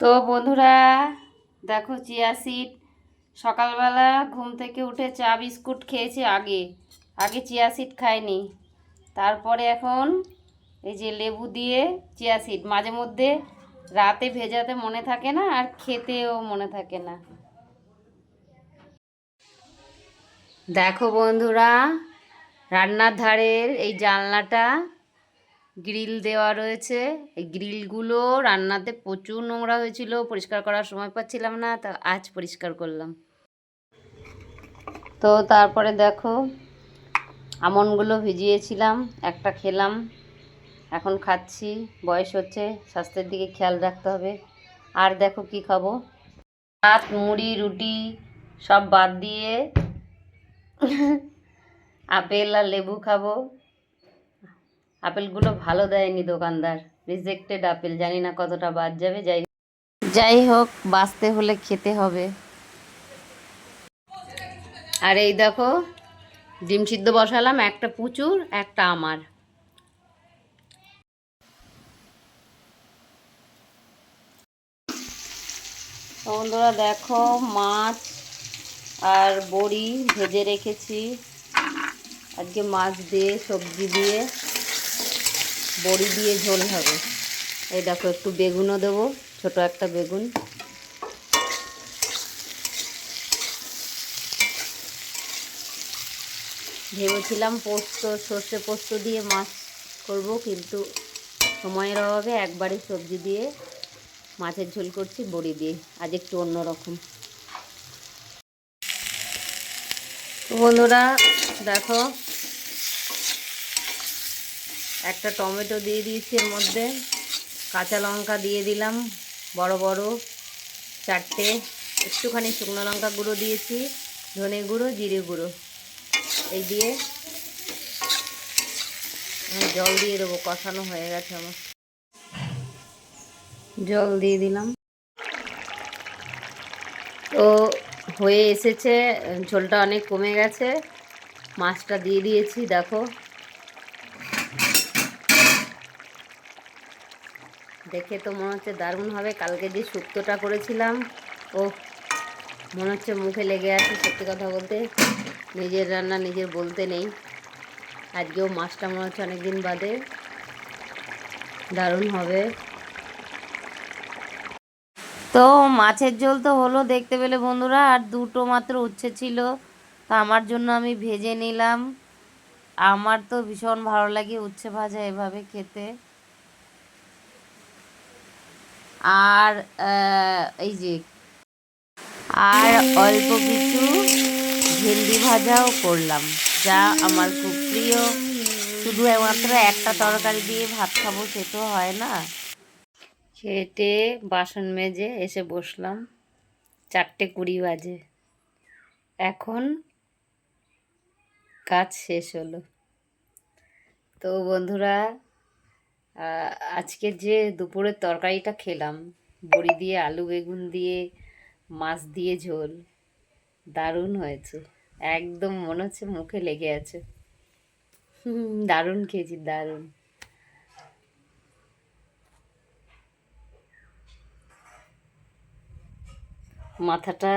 তো বন্ধুরা, দেখো চিয়া সিড। সকালবেলা ঘুম থেকে উঠে চা বিস্কুট খেয়েছি আগে। আগে চিয়া সিড খাইনি। তারপরে এখন এই যে লেবু দিয়ে চিয়া সিড। মাঝে মধ্যে রাতে ভেজাতে মনে থাকে না, আর খেতেও মনে থাকে না। দেখো বন্ধুরা, রান্নার ধারের এই জানলাটা গ্রিল দেওয়া রয়েছে। এই গ্রিলগুলো রান্নাতে প্রচুর নোংরা হয়েছিল, পরিষ্কার করার সময় পাচ্ছিলাম না, তা আজ পরিষ্কার করলাম। তো তারপরে দেখো, আমনগুলো ভিজিয়েছিলাম, একটা খেলাম, এখন খাচ্ছি, বয়স হচ্ছে, স্বাস্থ্যের দিকে খেয়াল রাখতে হবে। আর দেখো কি খাব? ভাত, মুড়ি, রুটি, সব বাদ দিয়ে আপেল আর লেবু খাব। আপেলগুলো ভালো দেয়নি দোকানদার। রিজেক্টেড আপেল, জানি না কতটা বাদ যাবে, যাই যাই হোক, বাঁচতে হলে খেতে হবে। আর এই দেখো, ডিম সিদ্ধ বসালাম, একটা পুচুর, একটা আমার। বন্ধুরা দেখো, মাছ আর বড়ি ভেজে রেখেছি। আজকে মাছ দিয়ে, সবজি দিয়ে। বড়ি দিয়ে ঝোল হবে। এই দেখো, একটু বেগুনও দেবো, ছোট একটা বেগুন। ভেবেছিলাম পোস্ত, সর্ষে পোস্ত দিয়ে মাছ করব, কিন্তু সময়ের অভাবে একবারই সবজি দিয়ে মাছের ঝোল করছি, বড়ি দিয়ে। আজ একটু অন্যরকম। বন্ধুরা, দেখো একটা টমেটো দিয়ে দিয়েছি এর মধ্যে। কাঁচা লঙ্কা দিয়ে দিলাম, বড় বড় চারটে। একটুখানি শুকনো লঙ্কা গুঁড়ো দিয়েছি, ধনে গুঁড়ো, জিরে গুঁড়ো। এই দিয়ে জল দিয়ে দেবো, কষানো হয়ে গেছে আমার। জল দিয়ে দিলাম। তো হয়ে এসেছে, ঝোলটা অনেক কমে গেছে। মাছটা দিয়ে দিয়েছি, দেখো। দেখে তো মনে হচ্ছে দারুণ হবে। কালকে যে শুক্তোটা করেছিলাম ও মনে হচ্ছে মুখে লেগে আছে সত্যি কথা বলতে। নিজের রান্না নিজের বলতে নেই। আজকেও মাছটা মনে হচ্ছে অনেকদিন বাদে। দারুণ হবে। তো মাছের ঝোল তো হলো দেখতে পেলে বন্ধুরা, আর দুটো মাত্র উচ্ছে ছিল। তো আমার জন্য আমি ভেজে নিলাম। আমার তো ভীষণ ভালো লাগে উচ্ছে ভাজা এভাবে খেতে। আর এই যে, আর অল্প কিছু ভেন্ডি ভাজাও করলাম, যা আমার খুব প্রিয়। শুধু একমাত্র একটা তরকারি দিয়ে ভাত খাব, সে তো হয় না। খেটে বাসন মেজে এসে বসলাম, চারটে কুড়ি বাজে। এখন কাজ শেষ হলো। তো বন্ধুরা আজকে যে দুপুরের তরকারিটা খেলাম, বড়ি দিয়ে, আলু বেগুন দিয়ে, মাছ দিয়ে ঝোল, দারুণ হয়েছে। একদম মনে হচ্ছে মুখে লেগে আছে। দারুণ খেয়েছি, দারুণ। মাথাটা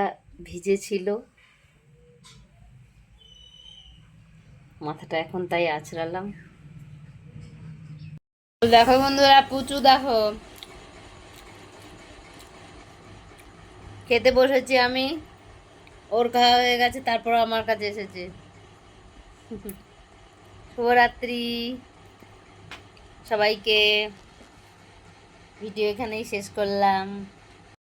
ভিজে ছিল মাথাটা এখন তাই আছড়ালাম। দেখো বন্ধুরা, পুচু দেখো। খেতে বসেছি আমি। ওর খাওয়া হয়ে গেছে, তারপর আমার কাছে এসেছে। শুভরাত্রি। সবাইকে। ভিডিও এখানেই শেষ করলাম।